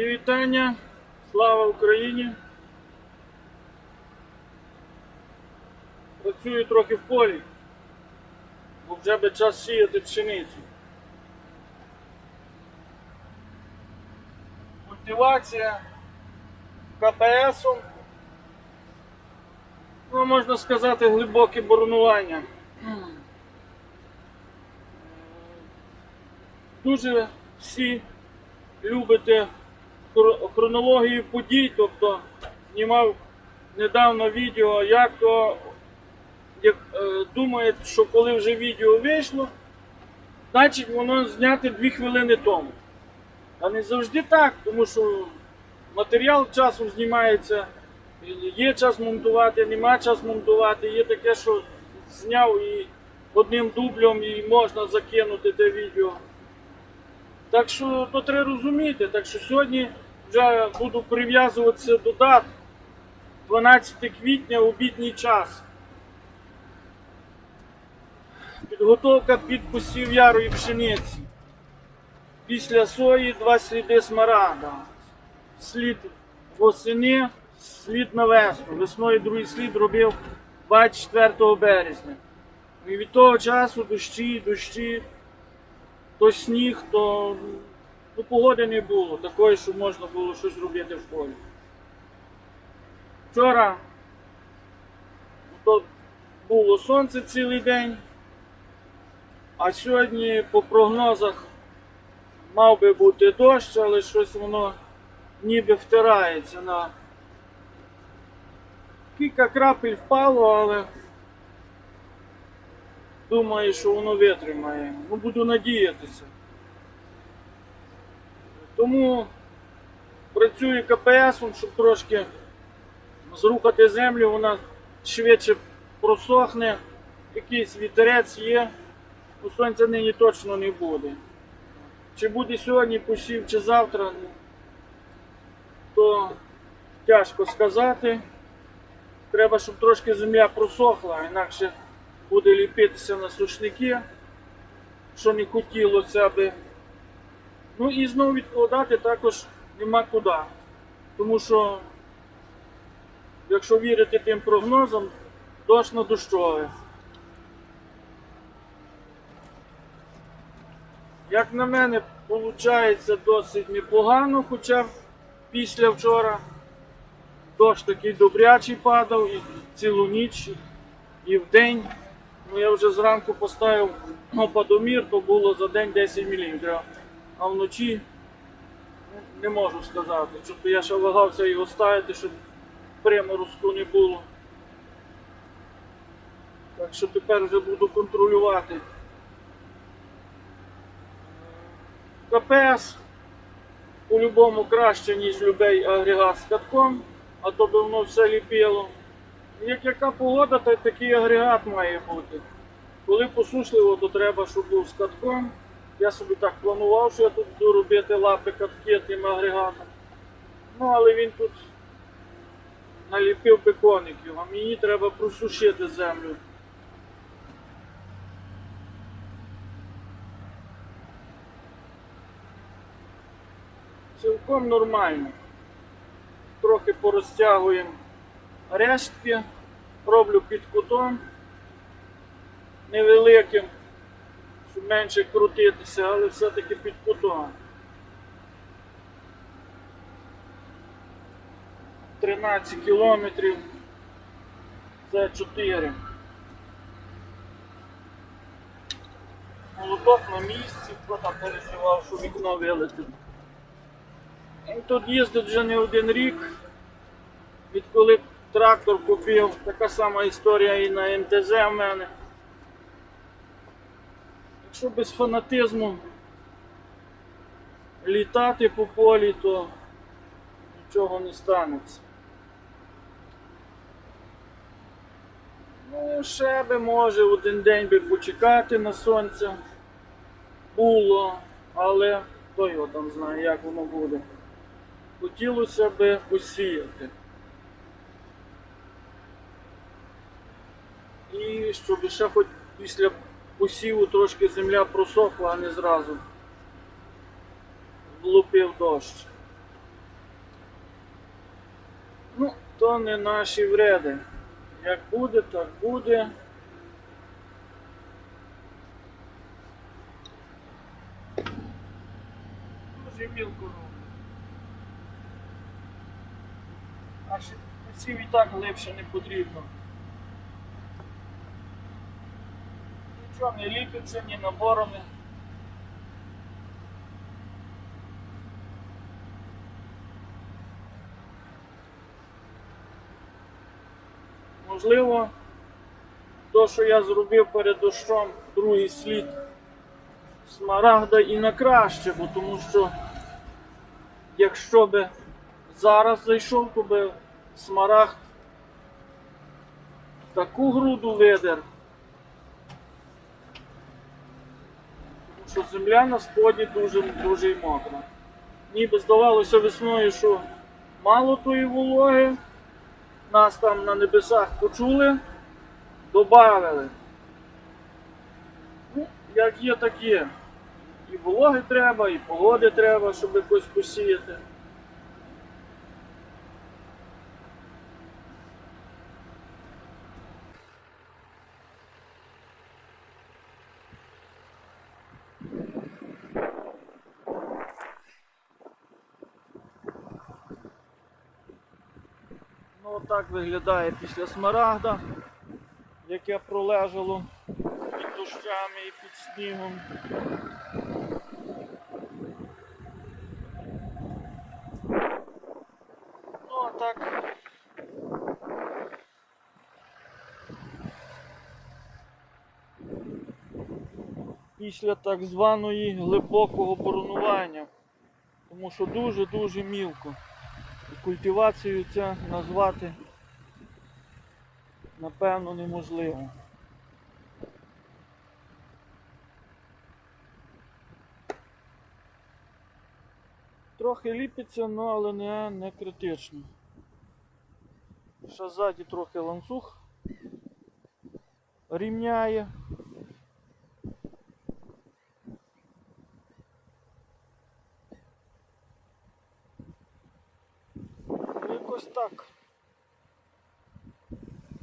Мої вітання. Слава Україні. Працюю трохи в полі, бо вже би час сіяти пшеницю. Культивація КПСом. Ну, можна сказати, глибоке боронування. Дуже всі любите хронологію подій, тобто знімав недавно відео, як то як, е, думають, що коли вже відео вийшло, значить воно зняте дві хвилини тому. А не завжди так, тому що матеріал часом знімається, є час монтувати, нема час монтувати, є таке, що зняв і одним дублем і можна закинути те відео. Так що то треба розуміти. Так що сьогодні вже буду прив'язуватися до дат 12 квітня обідній час. Підготовка підписів ярої пшениці. Після сої два сліди смарагда. Слід восени, слід на весну. Весною другий слід робив 24 березня. І від того часу дощі, дощі, то сніг, то ну, погоди не було такої, щоб можна було щось робити в полі. Вчора то було сонце цілий день, а сьогодні по прогнозах мав би бути дощ, але щось воно ніби втирається на кілька крапель впало, але думаю, що воно витримає. Ну, буду надіятися. Тому працюю КПСом, щоб трошки зрухати землю, вона швидше просохне, якийсь вітерець є, ну, сонця нині точно не буде. Чи буде сьогодні посів, чи завтра, то тяжко сказати. Треба, щоб трошки земля просохла, інакше буде ліпитися на сушники, що не хотілося би. Ну і знову відкладати також нема куди. Тому що, якщо вірити тим прогнозам, дощ на дощове. Як на мене, виходить досить непогано, хоча після вчора дощ такий добрячий падав і цілу ніч, і в день. Ну, я вже зранку поставив опадомір, то було за день 10 мм. А вночі ну, не можу сказати. Тобто я ще вагався його ставити, щоб приморозку не було. Так що тепер вже буду контролювати. КПС по-любому краще, ніж любий агрегат з катком, а то би воно все ліпіло. Як яка погода, то такий агрегат має бути. Коли посушливо, то треба, щоб був з катком. Я собі так планував, що я тут буду робити лапи катки тим агрегатом. Ну, але він тут наліпив бекоників, а мені треба просушити землю. Цілком нормально. Трохи порозтягуємо рештки, роблю під кутом невеликим, щоб менше крутитися, але все-таки під кутом. 13 кілометрів це 4. Молоток на місці, хто там переживав, що вікно вилетить. Тут їздить вже не один рік. Відколи трактор купив, така сама історія і на МТЗ в мене. Якщо без фанатизму літати по полі, то нічого не станеться. Ну, ще би може один день би почекати на сонце було, але хто його там знає, як воно буде. Хотілося би посіяти. І щоб ще хоч після посіву трошки земля просохла, а не зразу влупив дощ. Ну, то не наші вреди. Як буде, так буде. Дуже мілко роблю. А ще посів і так глибше не потрібно. Нічого не ліпиться, ні наборами. Можливо, то, що я зробив перед дощом, другий слід смарагда і на краще, бо тому що якщо би зараз зайшов, то би смарагд таку груду видер. Що земля на сході дуже, дуже й мокра. Ніби здавалося весною, що мало тої вологи, нас там на небесах почули, добавили. Ну, як є, так є. І вологи треба, і погоди треба, щоб якось посіяти. Отак виглядає після смарагда, яке пролежало під дощами і під снігом. Ну а так. Після так званої глибокого боронування, тому що дуже-дуже мілко. І культивацією це назвати напевно неможливо. Трохи ліпиться, ну але не, не критично. Ще ззаді трохи ланцюг рівняє. Якось так.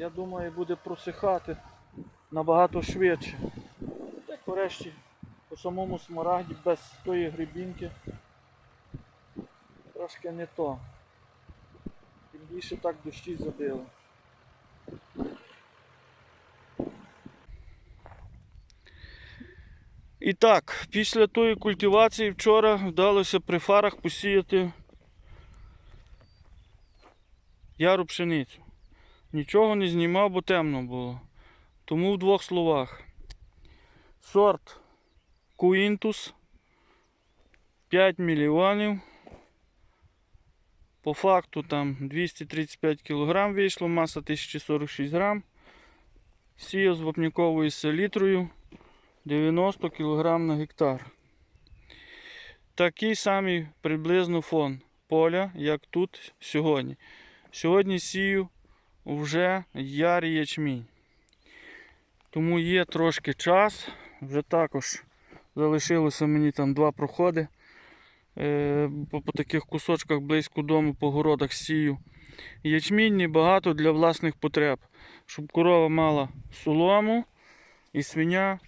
Я думаю, буде просихати набагато швидше. Так врешті по самому смарагді без тої грибінки трошки не то. Тим більше так дощі забили. І так, після тої культивації вчора вдалося при фарах посіяти яру пшеницю. Нічого не знімав, бо темно було. Тому в двох словах. Сорт Куінтус 5 мільйонів. По факту там 235 кг вийшло, маса 1046 грам. Сіяв з вапніковою селітрою 90 кг на гектар. Такий самий приблизно фон поля, як тут сьогодні. Сьогодні сію вже ярий ячмінь. Тому є трошки час. Вже також залишилося мені там два проходи. Е, По, по таких кусочках близько дому, по городах сію. Ячмінь небагато для власних потреб. Щоб корова мала солому і свиня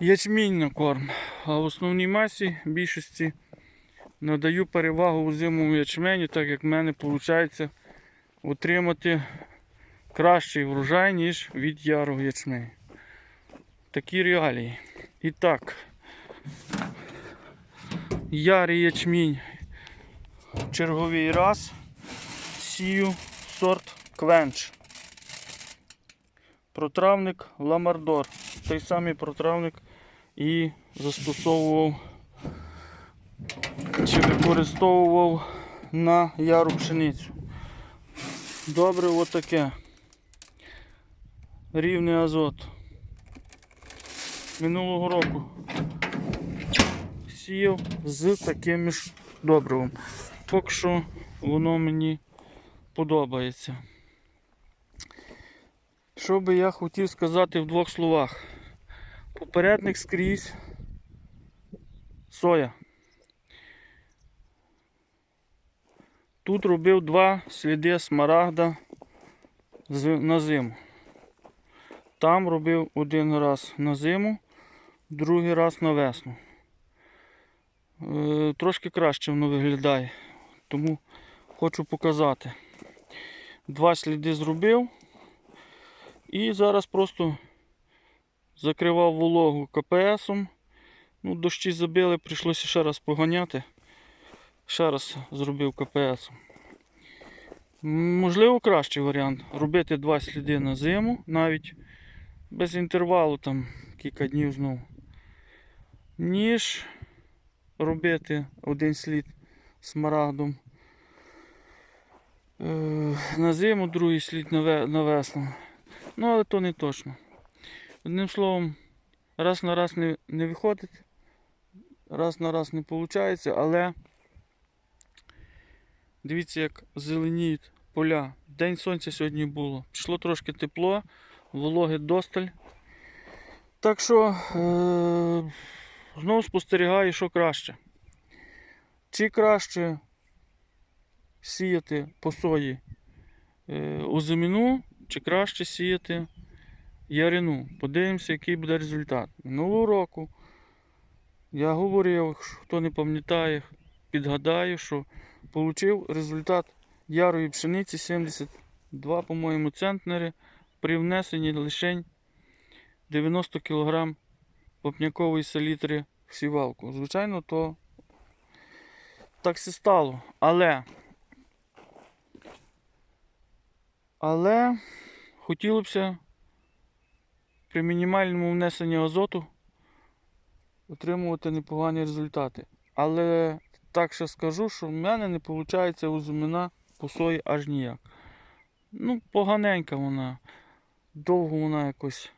ячмінь на корм. А в основній масі більшості надаю перевагу у зимовому ячменю, так як в мене виходить отримати кращий врожай, ніж від ярого ячменю. Такі реалії. І так, ярий ячмінь черговий раз сію сорт квенч. Протравник Ламардор. Той самий протравник і застосовував чи використовував на яру пшеницю. Добре отаке. Рівний азот. Минулого року сіяв з таким ж добривом. Поки що воно мені подобається. Що би я хотів сказати в двох словах? Попередник скрізь соя. Тут робив два сліди смарагда на зиму. Там робив один раз на зиму, другий раз на весну. Е, Трошки краще воно виглядає, тому хочу показати. Два сліди зробив і зараз просто закривав вологу КПСом. Ну, дощі забили, прийшлося ще раз поганяти. Ще раз зробив КПС. Можливо, кращий варіант робити два сліди на зиму, навіть без інтервалу там кілька днів знову. Ніж робити один слід смарагдом е, на зиму, другий слід на весну. Ну, але то не точно. Одним словом, раз на раз не, не виходить, раз на раз не виходить, але дивіться, як зеленіють поля. День сонця сьогодні було. Пішло трошки тепло, вологи досталь. Так що е- знову спостерігаю, що краще. Чи краще сіяти по сої е- озимину, чи краще сіяти ярину. Подивимося, який буде результат. Минулого року я говорив, хто не пам'ятає, підгадаю, що отримав результат ярої пшениці 72, по-моєму, центнери при внесенні лише 90 кг вапнякової селітри в сівалку. Звичайно, то так все стало. Але, але хотілося при мінімальному внесенні азоту отримувати непогані результати. Але так ще скажу, що в мене не виходить озимина по сої аж ніяк. Ну, поганенька вона. Довго вона якось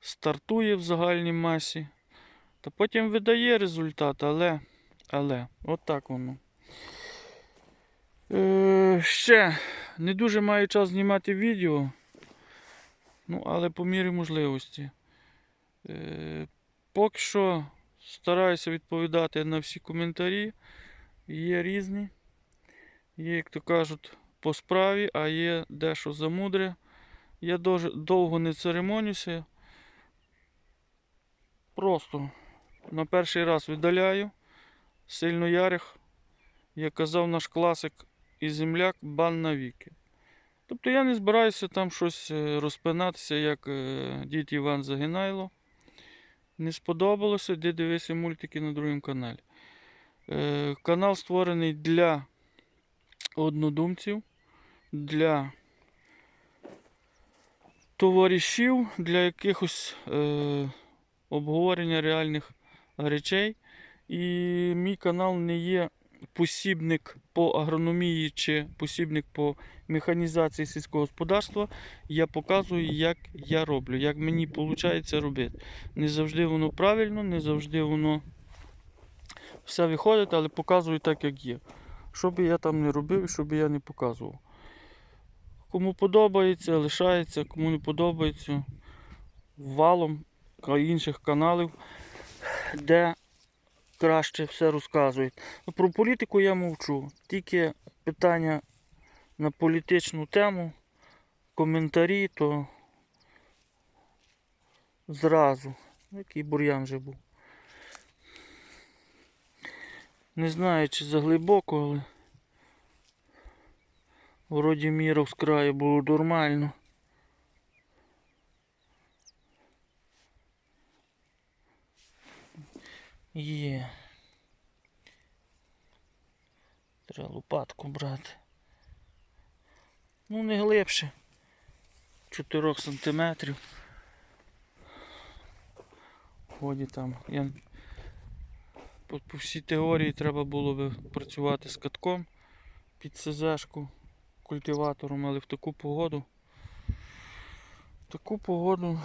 стартує в загальній масі. Та потім видає результат, але, але, от так воно. Е, ще не дуже маю час знімати відео. Ну, але по мірі можливості. Е, поки що стараюся відповідати на всі коментарі. Є різні. Є, як то кажуть, по справі, а є дещо замудре. Я дуже довго не церемонюся. Просто на перший раз видаляю. Сильно ярих, як казав наш класик і земляк, бан навіки. Тобто я не збираюся там щось е, розпинатися, як е, дід Іван Загинайло. Не сподобалося, де дивися мультики на другому каналі. Е, Канал створений для однодумців, для товаришів, для якихось е, обговорення реальних речей. І мій канал не є посібник по агрономії чи посібник по механізації сільського господарства. Я показую, як я роблю, як мені виходить робити. Не завжди воно правильно, не завжди воно все виходить, але показую так, як є. Що би я там не робив що би я не показував. Кому подобається, лишається, кому не подобається, валом інших каналів, де краще все розказують. Ну, Про політику я мовчу. Тільки питання на політичну тему, коментарі, то зразу. Який бур'ян вже був. Не знаю, чи заглибоко, але вроді міров з краю було нормально. Є. Треба лопатку брати. Ну, не глибше. 4 сантиметрів. Ході там. Я... По, по всій теорії треба було би працювати з катком під СЗшку культиватором, але в таку погоду. В таку погоду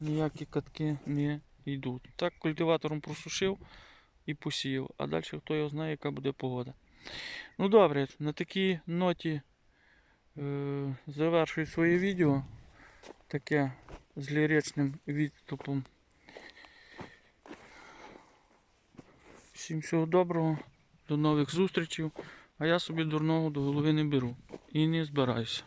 ніякі катки не йдуть. Так культиватором просушив і посіяв, а далі хто його знає, яка буде погода. Ну добре, на такій ноті е, завершую своє відео. Таке з ліричним відступом. Всім всього доброго. До нових зустрічей. А я собі дурного до голови не беру. І не збираюся.